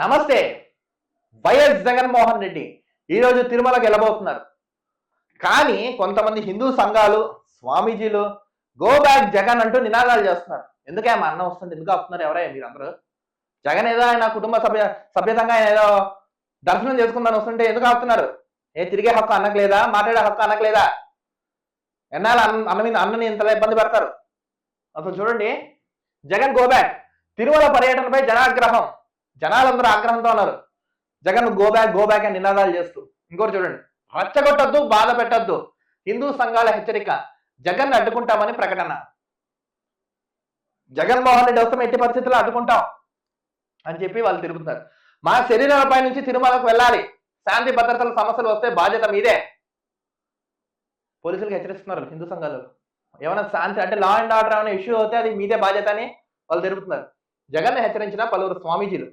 నమస్తే వైఎస్ జగన్మోహన్ రెడ్డి. ఈరోజు తిరుమల వెళ్ళబోతున్నారు. కానీ కొంతమంది హిందూ సంఘాలు స్వామీజీలు గో బ్యాక్ జగన్ అంటూ నినాదాలు చేస్తున్నారు. ఎందుకే మా అన్న వస్తుంది? ఎందుకు వస్తున్నారు ఎవరే మీరందరూ? జగన్ ఏదో ఆయన కుటుంబ సభ్య సభ్యతంగా ఆయన ఏదో దర్శనం చేసుకుందని వస్తుంటే ఎందుకు ఆపుతున్నారు? ఏ తిరిగే హక్కు అన్నకలేదా మాట్లాడే హక్కు అన్నకలేదా ఎన్నాళ్ళు అన్న అన్న మీద అన్నని ఇంతలా ఇబ్బంది పెడతారు? అసలు చూడండి జగన్ గో బ్యాక్ తిరుమల పర్యటనపై జనాగ్రహం. జనాలందరూ ఆగ్రహంతో ఉన్నారు. Jagan go back go back అని నినాదాలు చేస్తూ. ఇంకోటి చూడండి రచ్చగొట్టద్దు బాధ పెట్టద్దు. హిందూ సంఘాల హెచ్చరిక జగన్ అడ్డుకుంటామని ప్రకటన. జగన్మోహన్ రెడ్డి వస్తాం ఎట్టి పరిస్థితుల్లో అడ్డుకుంటాం అని చెప్పి వాళ్ళు తిరుగుతున్నారు. మా శరీరాలపై నుంచి తిరుమలకు వెళ్ళాలి. శాంతి భద్రతల సమస్యలు వస్తే బాధ్యత మీదే. పోలీసులకు హెచ్చరిస్తున్నారు హిందూ సంఘాలు. ఏమైనా శాంతి అంటే లా అండ్ ఆర్డర్ అనే ఇష్యూ అవుతే అది మీదే బాధ్యత అని వాళ్ళు తిరుగుతున్నారు. జగన్ హెచ్చరించిన పలువురు స్వామీజీలు.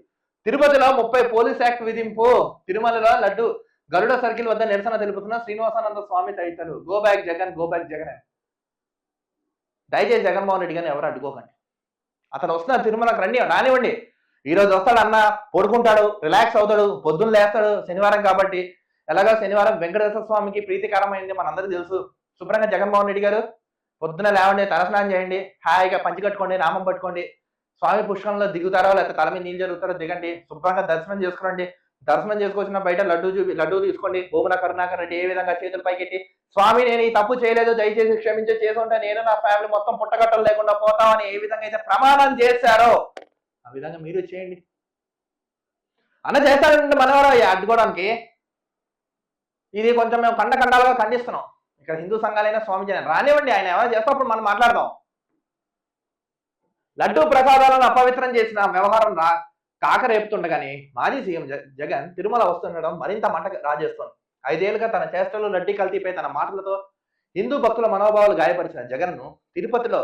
తిరుపతిలో ముప్పై పోలీస్ యాక్ట్ విధింపు. తిరుమలలో లడ్డు గరుడ సర్కిల్ వద్ద నిరసన తెలుపుతున్న శ్రీనివాసానంద స్వామి తదితరులు. Go back Jagan go back Jagan దయచేసి జగన్మోహన్ రెడ్డి గారిని ఎవరు అడ్డుకోకండి. అతను వస్తున్నాడు తిరుమలకు రండి రానివ్వండి. ఈ రోజు వస్తాడు అన్న పడుకుంటాడు రిలాక్స్ అవుతాడు పొద్దున్న లేస్తాడు శనివారం కాబట్టి. ఎలాగో శనివారం వెంకటేశ్వర స్వామికి ప్రీతికరమైంది మనందరికీ తెలుసు. శుభ్రంగా జగన్మోహన్ రెడ్డి గారు పొద్దున లేవండి తలస్నానం చేయండి హాయిగా పంచి కట్టుకోండి నామం పట్టుకోండి. స్వామి పుష్కరంలో దిగుతారో లేకపోతే తల మీద నీళ్ళు జరుగుతారో దిగండి. శుభ్రంగా దర్శనం చేసుకోండి. దర్శనం చేసుకొచ్చిన బయట లడ్డు చూపి లడ్డు తీసుకోండి. భూమన కరుణాకర్ రెడ్డి ఏ విధంగా చేతులు పైకెట్టి స్వామి నేను ఈ తప్పు చేయలేదు. దయచేసి క్షమించే చేసుంటే నేను నా ఫ్యామిలీ మొత్తం పుట్టగట్టలు లేకుండా పోతామని ఏ విధంగా అయితే ప్రమాణం చేశారో ఆ విధంగా మీరు చేయండి. అన్న చేస్తారండి మనవరం అడ్డుకోవడానికి ఇది కొంచెం మేము కండ కండాలుగా ఖండిస్తున్నాం. ఇక్కడ హిందూ సంఘాలైనా స్వామిజీ అని. రానివ్వండి ఆయన ఏమైనా చేస్తున్నప్పుడు మనం మాట్లాడదాం. లడ్డూ ప్రసాదాలను అపవిత్రం చేసిన వ్యవహారం రా కాకరేపుతుండగానే మాజీ సీఎం జగన్ తిరుమల వస్తుండడం మరింత మంట రాజేస్తోంది. ఐదేళ్ళుగా తన చేష్టలు లడ్డీ కల్తీపై తన మాటలతో హిందూ భక్తుల మనోభావాలు గాయపరిచిన జగన్ను తిరుపతిలో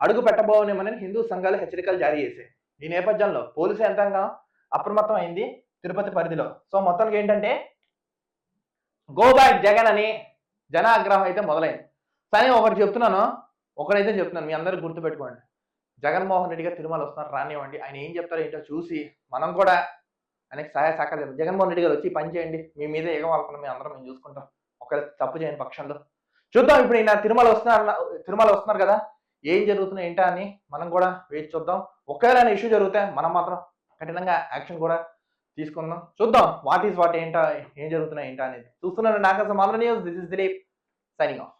అడుగు పెట్టబోనేమని హిందూ సంఘాలు హెచ్చరికలు జారీ చేశాయి. ఈ నేపథ్యంలో పోలీసు యంత్రాంగం అప్రమత్తం అయింది తిరుపతి పరిధిలో. సో మొత్తానికి ఏంటంటే గో బ్యాక్ జగన్ అని జన ఆగ్రహం అయితే మొదలైంది. కానీ ఒకటి చెప్తున్నాను ఒకరైతే చెప్తున్నాను మీ అందరూ గుర్తుపెట్టుకోండి. జగన్మోహన్ రెడ్డి గారు తిరుమల వస్తున్నారు రానివ్వండి. ఆయన ఏం చెప్తారో ఏంటో చూసి మనం కూడా ఆయనకి సహాయ సహకారం జగన్మోహన్ రెడ్డి గారు వచ్చి పని చేయండి. మీ మీద ఎగవాలకుండా మేము అందరం మేము చూసుకుంటాం. ఒకవేళ తప్పు చేయని పక్షంలో. చూద్దాం ఇప్పుడు ఈయన తిరుమల వస్తున్నారు తిరుమల వస్తున్నారు కదా ఏం జరుగుతున్నాయి ఏంటా అని మనం కూడా వేచి చూద్దాం. ఒకవేళ ఇష్యూ జరిగితే మనం మాత్రం కఠినంగా యాక్షన్ కూడా తీసుకుందాం. చూద్దాం వాట్ ఈస్ వాట్ ఏంటా ఏం జరుగుతున్నాయి ఏంటా అనేది. చూస్తున్నాను నాకసం Andhra news. This is Dilip signing off